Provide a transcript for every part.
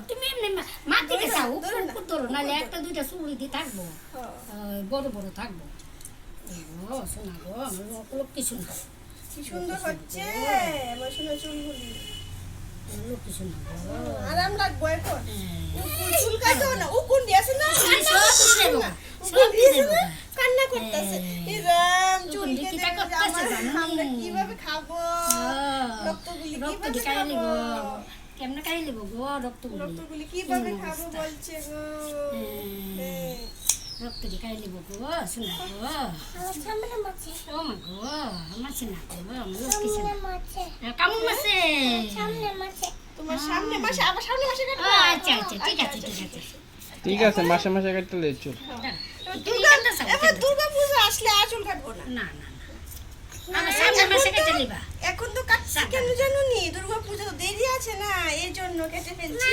তুমি এমনি মা- মার দিকে ধরো চাও উপর ধরো নাহলে একটা দুইটা চুড়ি দিয়ে থাকব। হ্যাঁ। বড় বড় থাকব। ও শোনা গো আমার লক্ষ্মী শোনা কি সুন্দর হচ্ছে। আমার সোনা চুলগুলি আরাম লাগবো এখন। হ্যাঁ। চুল কাটো না উকুন দিয়েছে না? সব দিছে বাবা, সব উকুন দিয়েছে না? কান্না করতেছে। হ্যাঁ। চুল কেটে কিতা করতেছে আমার জানো? আমরা কীভাবে রক্তগুলি খাব? কেমনে কাড়ে নিব গো? রক্তগুলি রক্তগুলি কীভাবে খাব বলছে গো। রক্ত দিয়ে কাড়ে নিব গো শোনা গো। সামনে মাছে। ও মা গো আমার শোনা গো আমার মাছে। কেমন আছে সামনে মাছে। তোমার সামনে মাসে আবার সামনে মাসে কাটবো? আচ্ছা আচ্ছা ঠিক আছে ঠিক আছে। ঠিক আছে মাসে মাসে কাটতে দুর্গা এবার দুর্গা পূজা আসলে আর চুল কাটবো না না। না না আমার সামনে মাসে কেটে নিবা। এখন তো কাটছি কেন জানো নি দুর্গা পূজা দেরি আছে না এই জন্য কেটে ফেলছি।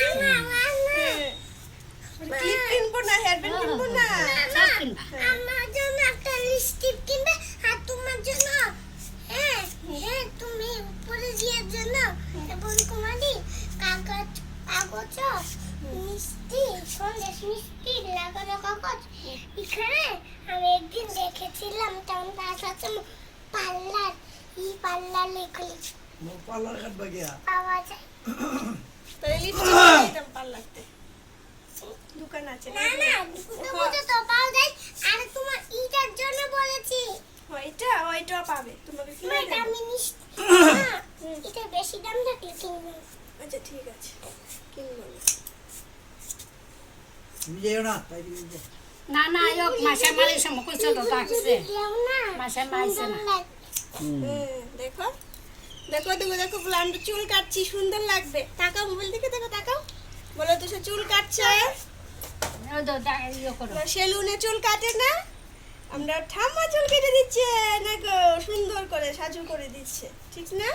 ক্লিপ কিনবো না হেয়ার ব্যান্ড কিনবো না? সব কিনবা আমার জন্য একটা লিপস্টিক কিনবে আর তোমার জন্য হ্যাঁ হ্যাঁ তুমি উপরে দিয়ে জন্য এবং কুমারী কাগজ কাগজ মিষ্টি সন্দেশ মিষ্টি লাগানো কাগজ এখানে আমি একদিন দেখেছিলাম তখন তার সাথে পার্লার ই পার্লার লেখলি। পার্লার কাটবা গিয়া পাওয়া যায়। তাহলে লিপস্টিক দিতাম পার্লারতে দোকান আছে না না দুটো তো পাওয়া যায়। আর তোমার ইটার জন্য বলেছি। ওইটা ওইটা পাবে। তোমাকে কিনে দেবো। দামি এটা বেশি দাম থাকলে কিনবো। আচ্ছা ঠিক আছে। কিনবো না। তুমি যাইও না তাই দিকে যাও। না না মাসে মারে সময় কইছো তো ডাকছে মাসে না। হ্যাঁ, দেখো দেখো দেখো দেখো বলে আমি চুল কাটছি সুন্দর লাগবে। তাকাও মোবাইল দিকে দেখো তাকাও। বলো তো সে চুল কাটছে? ইয়ে সেলুনে চুল কাটে না। আমরা ঠাম্মা চুল কেটে দিচ্ছে না গো সুন্দর করে সাজু করে দিচ্ছে। ঠিক না?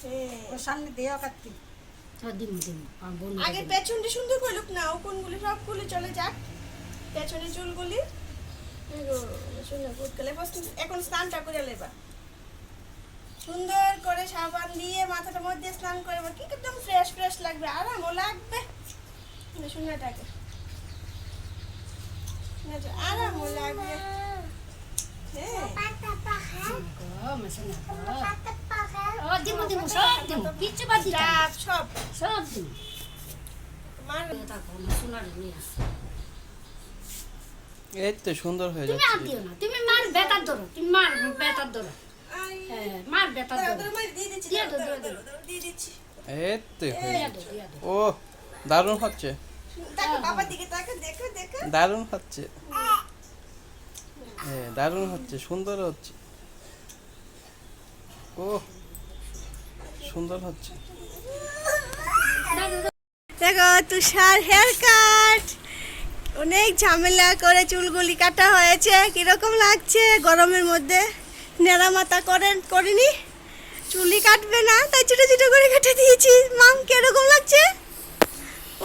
হ্যাঁ। সামনে দেয়া কাটতি। আগে পেছনটা সুন্দর করে লোক না ও কোনগুলি সবগুলি চলে যাক। পেছনে চুলগুলি এখন স্নানটা করে লেবা। সুন্দর করে সাবান দিয়ে মাথাটার মধ্যে স্নান করে কি একদম ফ্রেশ ফ্রেশ লাগবে। আরামও লাগবে। শূন্যটাকে আরামও লাগবে। হ্যাঁ। সব সব সব সোনার নিয়ে এই তো সুন্দর হয়ে তুমি আর দিও না তুমি মার বেতার ধরো তুমি মার বেতার ধরো। হ্যাঁ মার বেতার ধরো। দিয়ে দিচ্ছি দিয়ে দাও, দিয়ে দিচ্ছি। এই তো হয়ে যাচ্ছে। ও দারুণ হচ্ছে। দেখো বাবার দিকে তাকা দেখো দেখো। দারুণ হচ্ছে। হ্যাঁ। দারুণ হচ্ছে সুন্দর হচ্ছে। ও সুন্দর হচ্ছে। দেখো তুষার হেয়ার কাট অনেক ঝামেলা করে চুলগুলি কাটা হয়েছে। কীরকম লাগছে গরমের মধ্যে? নেড়া মাথা করেন করিনি। চুলি কাটবে না তাই ছোটো ছোটো করে কেটে দিয়েছি। মাম কীরকম লাগছে?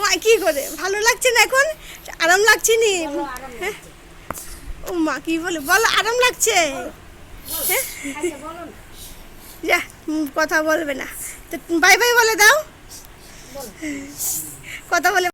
মা কি করে? ভালো লাগছে না এখন? আরাম লাগছে নি? হ্যাঁ? ও মা কী বলে? বলো আরাম লাগছে? হ্যাঁ? আচ্ছা যা কথা বলবে না। তো বাই বাই বলে দাও। কথা বলে